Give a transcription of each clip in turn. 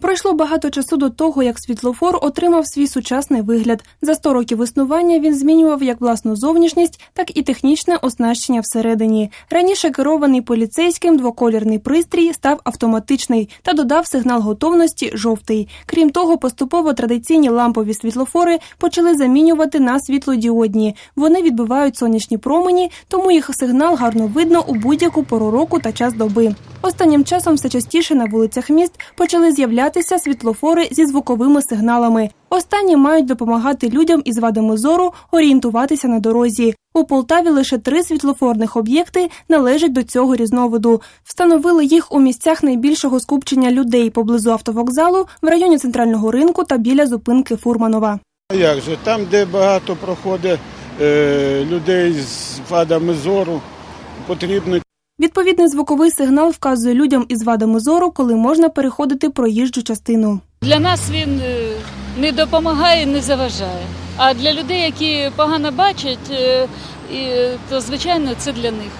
Пройшло багато часу до того, як світлофор отримав свій сучасний вигляд. За 100 років існування він змінював як власну зовнішність, так і технічне оснащення всередині. Раніше керований поліцейським двоколірний пристрій став автоматичний та додав сигнал готовності жовтий. Крім того, поступово традиційні лампові світлофори почали замінювати на світлодіодні. Вони відбивають сонячні промені, тому їх сигнал гарно видно у будь-яку пору року та час доби. Останнім часом все частіше на вулицях міст почали з'являтися світлофори зі звуковими сигналами. Останні мають допомагати людям із вадами зору орієнтуватися на дорозі. У Полтаві лише три світлофорних об'єкти належать до цього різновиду. Встановили їх у місцях найбільшого скупчення людей поблизу автовокзалу, в районі центрального ринку та біля зупинки Фурманова. Як же? Там, де багато проходить е, людей з вадами зору, потрібно Відповідний звуковий сигнал вказує людям із вадами зору, коли можна переходити проїжджу частину. Для нас він е, не допомагає, не заважає. А для людей, які погано бачать, е, то звичайно це для них.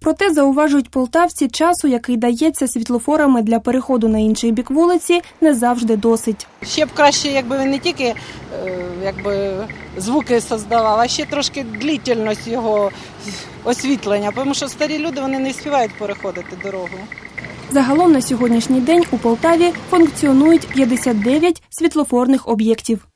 Проте зауважують полтавці, часу, який дається світлофорами для переходу на інший бік вулиці, не завжди досить. Ще б краще, якби він не тільки е, якби, звуки создавав, а ще трошки длительність його освітлення, тому що старі люди вони не співають переходити дорогу. Загалом на сьогоднішній день у Полтаві функціонують 59 світлофорних об'єктів.